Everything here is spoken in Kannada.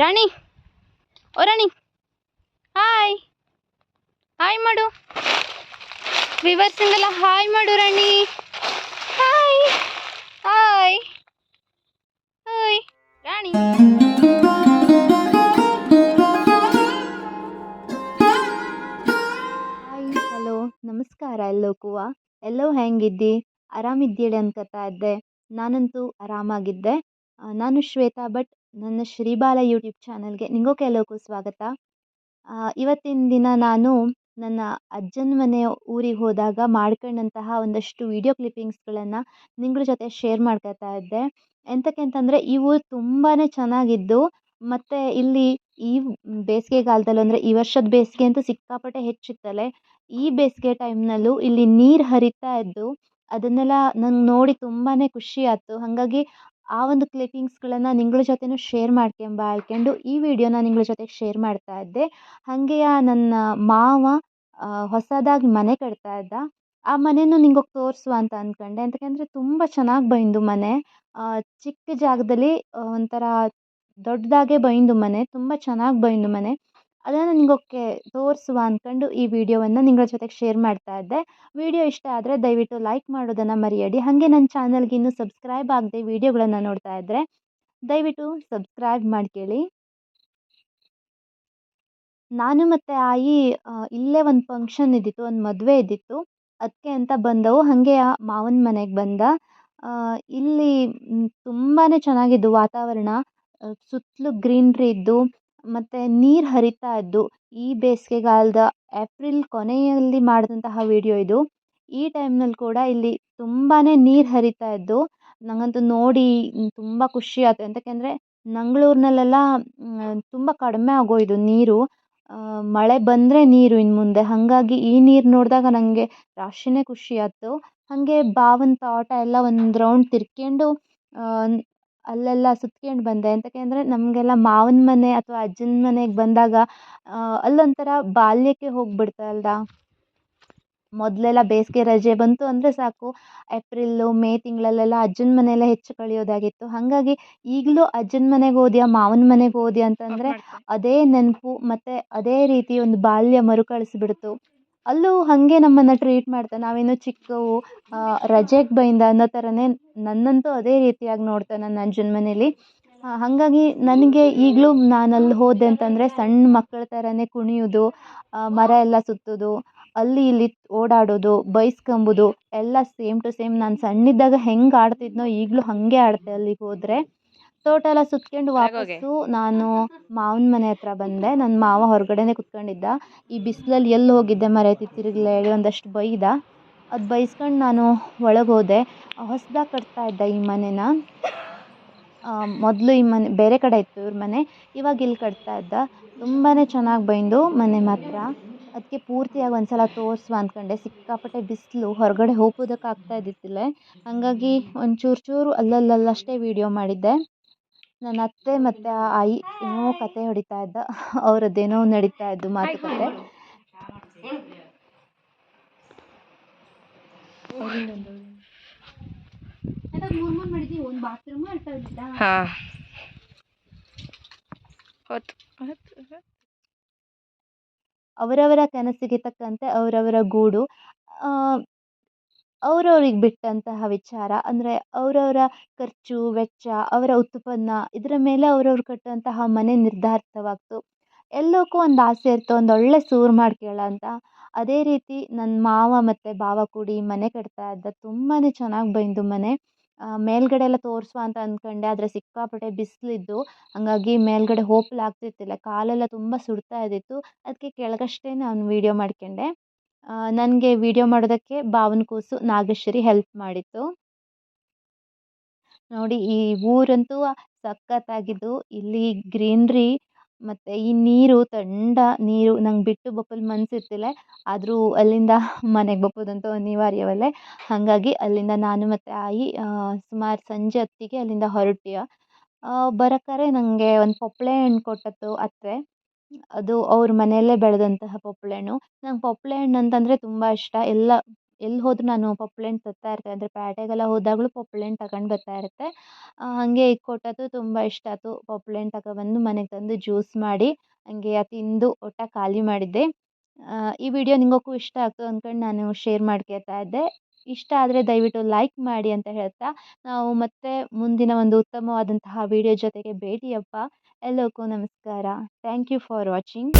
ರಾಣಿ. ಓ ರಾಣಿ. ಹಾಯ್ ಹಾಯ್ ಮಾಡು. ವಿವರ್ಸಿಂಗಲ್ಲ ಹಾಯ್ ಮಾಡು Rani. Hi hi hi Rani. Hi hello ನಮಸ್ಕಾರ ಎಲ್ಲೋಕುವ ಎಲ್ಲೋ ಹೆಂಗಿದ್ದಿ? ಆರಾಮಿದ್ದೀಳಿ ಅನ್ಕೋತಾ ಇದ್ದೆ. ನಾನಂತೂ ಆರಾಮಾಗಿದ್ದೆ. ನಾನು ಶ್ವೇತಾ ಭಟ್ ನನ್ನ ಶ್ರೀಬಾಲ ಯೂಟ್ಯೂಬ್ ಚಾನಲ್ಗೆ ನಿಂಗೋ ಕೆಲವಕ್ಕೂ ಸ್ವಾಗತ. ಇವತ್ತಿನ ದಿನ ನಾನು ನನ್ನ ಅಜ್ಜನ ಮನೆ ಊರಿಗೆ ಹೋದಾಗ ಮಾಡ್ಕೊಂಡಂತಹ ಒಂದಷ್ಟು ವಿಡಿಯೋ ಕ್ಲಿಪ್ಪಿಂಗ್ಸ್ಗಳನ್ನು ನಿಂಗಳ ಜೊತೆ ಶೇರ್ ಮಾಡ್ಕೊತಾ ಇದ್ದೆ. ಎಂತಕ್ಕೆ ಅಂತಂದರೆ ಈ ಊರು ತುಂಬಾ ಚೆನ್ನಾಗಿದ್ದು, ಮತ್ತು ಇಲ್ಲಿ ಈ ಬೇಸಿಗೆಗಾಲದಲ್ಲೂ ಅಂದರೆ ಈ ವರ್ಷದ ಬೇಸಿಗೆ ಅಂತೂ ಸಿಕ್ಕಾಪಟ್ಟೆ ಹೆಚ್ಚಿತ್ತಲೆ, ಈ ಬೇಸಿಗೆ ಟೈಮ್ನಲ್ಲೂ ಇಲ್ಲಿ ನೀರು ಹರಿತಾ ಇದ್ದು, ಅದನ್ನೆಲ್ಲ ನಂಗೆ ನೋಡಿ ತುಂಬಾ ಖುಷಿ ಆಯ್ತು. ಹಾಗಾಗಿ ಆ ಒಂದು ಕ್ಲಿಪ್ಪಿಂಗ್ಸ್ಗಳನ್ನು ನಿಂಗಳ ಜೊತೆನೂ ಶೇರ್ ಮಾಡ್ಕೊಂಬಾಳ್ಕೊಂಡು ಈ ವಿಡಿಯೋನ ನಿಂಗಳ ಜೊತೆಗೆ ಶೇರ್ ಮಾಡ್ತಾ ಇದ್ದೆ. ಹಾಗೆಯ ನನ್ನ ಮಾವ ಹೊಸದಾಗಿ ಮನೆ ಕಟ್ತಾ ಇದ್ದ. ಆ ಮನೆನೂ ನಿಂಗೆ ತೋರಿಸುವ ಅಂತ ಅಂದ್ಕೊಂಡೆ ಯಾಕಂದರೆ ತುಂಬ ಚೆನ್ನಾಗಿ ಬೈಂದು ಮನೆ. ಚಿಕ್ಕ ಜಾಗದಲ್ಲಿ ಒಂಥರ ದೊಡ್ಡದಾಗೆ ಬೈಂದು ಮನೆ. ತುಂಬ ಚೆನ್ನಾಗಿ ಬೈಂದು ಮನೆ. ಅದನ್ನು ನಿಮಗೆ ತೋರಿಸುವ ಅಂದ್ಕೊಂಡು ಈ ವಿಡಿಯೋವನ್ನು ನಿಂಗಳ ಜೊತೆಗೆ ಶೇರ್ ಮಾಡ್ತಾ ಇದ್ದೆ. ವಿಡಿಯೋ ಇಷ್ಟ ಆದರೆ ದಯವಿಟ್ಟು ಲೈಕ್ ಮಾಡೋದನ್ನು ಮರೆಯಡಿ. ಹಾಗೆ ನನ್ನ ಚಾನಲ್ಗೆ ಇನ್ನೂ ಸಬ್ಸ್ಕ್ರೈಬ್ ಆಗದೆ ವಿಡಿಯೋಗಳನ್ನು ನೋಡ್ತಾ ಇದ್ದರೆ ದಯವಿಟ್ಟು ಸಬ್ಸ್ಕ್ರೈಬ್ ಮಾಡ್ಕೊಳ್ಳಿ ನಾನು ಮತ್ತು ಆಯಿ ಇಲ್ಲೇ ಒಂದು ಫಂಕ್ಷನ್ ಇದ್ದಿತ್ತು, ಒಂದು ಮದುವೆ ಇದ್ದಿತ್ತು. ಅದಕ್ಕೆ ಅಂತ ಬಂದವು. ಹಾಗೆ ಆ ಮಾವನ ಮನೆಗೆ ಬಂದ. ಇಲ್ಲಿ ತುಂಬಾ ಚೆನ್ನಾಗಿದ್ದು ವಾತಾವರಣ. ಸುತ್ತಲೂ ಗ್ರೀನ್ರಿ ಇದ್ದು ಮತ್ತು ನೀರು ಹರಿತಾ ಇದ್ದು, ಈ ಬೇಸಿಗೆಗಾಲದ ಏಪ್ರಿಲ್ ಕೊನೆಯಲ್ಲಿ ಮಾಡಿದಂತಹ ವಿಡಿಯೋ ಇದು. ಈ ಟೈಮ್ನಲ್ಲಿ ಕೂಡ ಇಲ್ಲಿ ತುಂಬಾ ನೀರು ಹರಿತಾ ಇದ್ದು ನನಗಂತೂ ನೋಡಿ ತುಂಬ ಖುಷಿ ಆಯ್ತು. ಎಂತಕ್ಕೆಂದರೆ ಮಂಗ್ಳೂರಿನಲ್ಲೆಲ್ಲ ತುಂಬ ಕಡಿಮೆ ಆಗೋಯ್ದು ನೀರು. ಮಳೆ ಬಂದರೆ ನೀರು ಇನ್ನು ಮುಂದೆ. ಹಾಗಾಗಿ ಈ ನೀರು ನೋಡಿದಾಗ ನನಗೆ ರಾಶಿನೇ ಖುಷಿ ಆಯ್ತು. ಹಾಗೆ ಬಾವನ ತೋಟ ಎಲ್ಲ ಒಂದು ರೌಂಡ್ ತಿರ್ಕೊಂಡು ಅಲ್ಲೆಲ್ಲ ಸುತ್ಕೊಂಡು ಬಂದೆ. ಎಂತಕ್ಕೆ ಅಂದರೆ ನಮಗೆಲ್ಲ ಮಾವನ ಮನೆ ಅಥವಾ ಅಜ್ಜನ ಮನೆಗೆ ಬಂದಾಗ ಅಲ್ಲೊಂಥರ ಬಾಲ್ಯಕ್ಕೆ ಹೋಗ್ಬಿಡ್ತಲ್ದ? ಮೊದಲೆಲ್ಲ ಬೇಸಿಗೆ ರಜೆ ಬಂತು ಅಂದರೆ ಸಾಕು. ಏಪ್ರಿಲ್ಲು ಮೇ ತಿಂಗಳಲ್ಲೆಲ್ಲ ಅಜ್ಜನ ಮನೆಯಲ್ಲೇ ಹೆಚ್ಚು ಕಳೆಯೋದಾಗಿತ್ತು. ಹಾಗಾಗಿ ಈಗಲೂ ಅಜ್ಜನ ಮನೆಗೆ ಹೋದ್ಯಾ ಮಾವನ ಮನೆಗೆ ಹೋದ್ಯಾ ಅಂತಂದರೆ ಅದೇ ನೆನಪು ಮತ್ತು ಅದೇ ರೀತಿ ಒಂದು ಬಾಲ್ಯ ಮರುಕಳಿಸ್ಬಿಡ್ತು. ಅಲ್ಲೂ ಹಾಗೆ ನಮ್ಮನ್ನು ಟ್ರೀಟ್ ಮಾಡ್ತಾನೆ ನಾವೇನೋ ಚಿಕ್ಕವು ರಜೆಗೆ ಬೈಂದ ಅನ್ನೋ ಥರನೇ ನನ್ನಂತೂ ಅದೇ ರೀತಿಯಾಗಿ ನೋಡ್ತಾನೆ ನನ್ನ ಅಜ್ಜನ ಮನೇಲಿ. ಹಾಗಾಗಿ ನನಗೆ ಈಗಲೂ ನಾನು ಅಲ್ಲಿ ಹೋದೆ ಅಂತಂದರೆ ಸಣ್ಣ ಮಕ್ಕಳ ಥರನೇ ಕುಣಿಯೋದು ಮರ ಎಲ್ಲ ಸುತ್ತೋದು, ಅಲ್ಲಿ ಇಲ್ಲಿ ಓಡಾಡೋದು, ಬೈಸ್ಕೊಂಬುದು, ಎಲ್ಲ ಸೇಮ್ ಟು ಸೇಮ್ ನಾನು ಸಣ್ಣಿದ್ದಾಗ ಹೆಂಗೆ ಆಡ್ತಿದ್ನೋ ಈಗಲೂ ಹಾಗೆ ಆಡ್ತೆ ಅಲ್ಲಿಗೆ ಹೋದರೆ. ತೋಟ ಎಲ್ಲ ಸುತ್ಕೊಂಡು ವಾಪಸ್ಸು ನಾನು ಮಾವನ ಮನೆ ಹತ್ರ ಬಂದೆ. ನನ್ನ ಮಾವ ಹೊರಗಡೆನೇ ಕುತ್ಕೊಂಡಿದ್ದ. ಈ ಬಿಸಿಲಲ್ಲಿ ಎಲ್ಲಿ ಹೋಗಿದ್ದೆ ಮರೈತಿ ತಿರುಗಲೇ ಹೇಳಿ ಒಂದಷ್ಟು ಬೈದ. ಅದು ಬೈಸ್ಕೊಂಡು ನಾನು ಒಳಗೆ ಹೋದೆ. ಹೊಸ್ದಾಗಿ ಕಟ್ತಾ ಇದ್ದ ಈ ಮನೆನ. ಮೊದಲು ಈ ಮನೆ ಬೇರೆ ಕಡೆ ಇತ್ತು ಇವ್ರ ಮನೆ. ಇವಾಗ ಇಲ್ಲಿ ಕಟ್ತಾ ಇದ್ದ. ತುಂಬಾ ಚೆನ್ನಾಗಿ ಬೈಂದು ಮನೆ ಮಾತ್ರ. ಅದಕ್ಕೆ ಪೂರ್ತಿಯಾಗಿ ಒಂದು ಸಲ ತೋರಿಸುವ ಅಂದ್ಕೊಂಡೆ ಸಿಕ್ಕಾಪಟ್ಟೆ ಬಿಸಿಲು ಹೊರಗಡೆ ಹೋಗೋದಕ್ಕೆ ಆಗ್ತಾ ಇದ್ದಿದ್ದಿಲ್ಲ. ಹಾಗಾಗಿ ಒಂದು ಚೂರು ಚೂರು ಅಲ್ಲಲ್ಲಷ್ಟೇ ವೀಡಿಯೋ ಮಾಡಿದ್ದೆ. ನನ್ನ ಅತ್ತೆ ಆ ಆಯಿ ಏನೋ ಕತೆ ಹೊಡಿತಾ ಇದ್ದ. ಅವರದ್ದೇನೋ ನಡೀತಾ ಇದ್ದು ಮಾತುಕತೆ. ಹಾಂ. ಅವರವರ ಕನಸಿಗೆ ತಕ್ಕಂತೆ ಅವರವರ ಗೂಡು. ಅವ್ರವ್ರಿಗೆ ಬಿಟ್ಟಂತಹ ವಿಚಾರ, ಅಂದರೆ ಅವರವರ ಖರ್ಚು, ವೆಚ್ಚ, ಅವರ ಉತ್ಪನ್ನ, ಇದರ ಮೇಲೆ ಅವ್ರವ್ರು ಕಟ್ಟುವಂತಹ ಮನೆ ನಿರ್ಧಾರಿತವಾಗ್ತು ಎಲ್ಲಕ್ಕೂ ಒಂದು ಆಸೆ ಇತ್ತು ಒಂದು ಒಳ್ಳೆ ಸೂರು ಮಾಡ್ಕೊಳ್ಳೋ ಅಂತ. ಅದೇ ರೀತಿ ನನ್ನ ಮಾವ ಮತ್ತು ಬಾವ ಕೂಡಿ ಮನೆ ಕಟ್ತಾ ಇದ್ದ ತುಂಬಾ ಚೆನ್ನಾಗಿ ಬಂದು ಮನೆ. ಮೇಲ್ಗಡೆ ಎಲ್ಲ ತೋರಿಸುವ ಅಂತ ಅಂದ್ಕೊಂಡೆ ಆದರೆ ಸಿಕ್ಕಾಪಟ್ಟೆ ಬಿಸಿಲಿದ್ದು. ಹಾಗಾಗಿ ಮೇಲ್ಗಡೆ ಹೋಪ್ಲ್ ಆಗ್ತಿರ್ತಿಲ್ಲ ಕಾಲೆಲ್ಲ ತುಂಬ ಸುಡ್ತಾ ಇದ್ದಿತ್ತು. ಅದಕ್ಕೆ ಕೆಳಗಷ್ಟೇ ನಾನು ವೀಡಿಯೋ ಮಾಡ್ಕೊಂಡೆ. ನನಗೆ ವಿಡಿಯೋ ಮಾಡೋದಕ್ಕೆ ಭಾವನ ಕೂಸು ನಾಗೇಶ್ವರಿ ಹೆಲ್ಪ್ ಮಾಡಿತ್ತು. ನೋಡಿ, ಈ ಊರಂತೂ ಸಖತ್ತಾಗಿದ್ದು, ಇಲ್ಲಿ ಗ್ರೀನ್ರಿ ಮತ್ತು ಈ ನೀರು, ತಂಡ ನೀರು ನಂಗೆ ಬಿಟ್ಟು ಬಪ್ಪಲ್ ಮನ್ಸಿರ್ತಿಲ್ಲ ಆದರೂ ಅಲ್ಲಿಂದ ಮನೆಗೆ ಬಪ್ಪುದಂತೂ ಅನಿವಾರ್ಯವಲ್ಲೇ. ಹಾಗಾಗಿ ಅಲ್ಲಿಂದ ನಾನು ಮತ್ತು ಆಯಿ ಸುಮಾರು ಸಂಜೆ ಹೊತ್ತಿಗೆ ಅಲ್ಲಿಂದ ಹೊರಟಿಯ. ಬರೋಕ್ಕಾರೆ ನನಗೆ ಒಂದು ಪೊಪ್ಪಳೆ ಹಣ್ಣು ಕೊಟ್ಟತ್ತು ಅತ್ತೆ ಅದು ಅವ್ರ ಮನೆಯಲ್ಲೇ ಬೆಳೆದಂತಹ ಪೊಪ್ಳೆ ಹಣ್ಣು ನಂಗೆ ಪೊಪ್ಪಳೆ ಹಣ್ಣು ಅಂತಂದರೆ ತುಂಬ ಇಷ್ಟ. ಎಲ್ಲ ಎಲ್ಲಿ ಹೋದರೂ ನಾನು ಪಪ್ಪಳೆ ಹಣ್ಣು ತರ್ತಾ ಇರ್ತೆ ಅಂದರೆ ಪೇಟೆಗೆಲ್ಲ ಹೋದಾಗಲೂ ಪಪ್ಪಳೆ ಹಣ್ಣು ತಗೊಂಡು ಬರ್ತಾ ಇರುತ್ತೆ. ಹಾಗೆ ಕೊಟ್ಟದ್ದು ತುಂಬ ಇಷ್ಟ. ಆಯ್ತು ಪಪ್ಪಳೆ ಹಣ್ಣು ತಗೊಬಂದು ಮನೆಗೆ ತಂದು ಜ್ಯೂಸ್ ಮಾಡಿ, ಹಂಗೆ ತಿಂದು ಒಟ್ಟು ಖಾಲಿ ಮಾಡಿದ್ದೆ. ಈ ವಿಡಿಯೋ ನಿಮಗೂ ಇಷ್ಟ ಆಯ್ತು ಅಂದ್ಕೊಂಡು ನಾನು ಶೇರ್ ಮಾಡ್ಕೋತಾ ಇದ್ದೆ. ಇಷ್ಟ ಆದರೆ ದಯವಿಟ್ಟು ಲೈಕ್ ಮಾಡಿ ಅಂತ ಹೇಳ್ತಾ, ನಾವು ಮತ್ತೆ ಮುಂದಿನ ಒಂದು ಉತ್ತಮವಾದಂತಹ ವಿಡಿಯೋ ಜೊತೆಗೆ ಭೇಟಿಯಪ್ಪ. ಎಲ್ಲರಿಗೂ ನಮಸ್ಕಾರ. Thank you for watching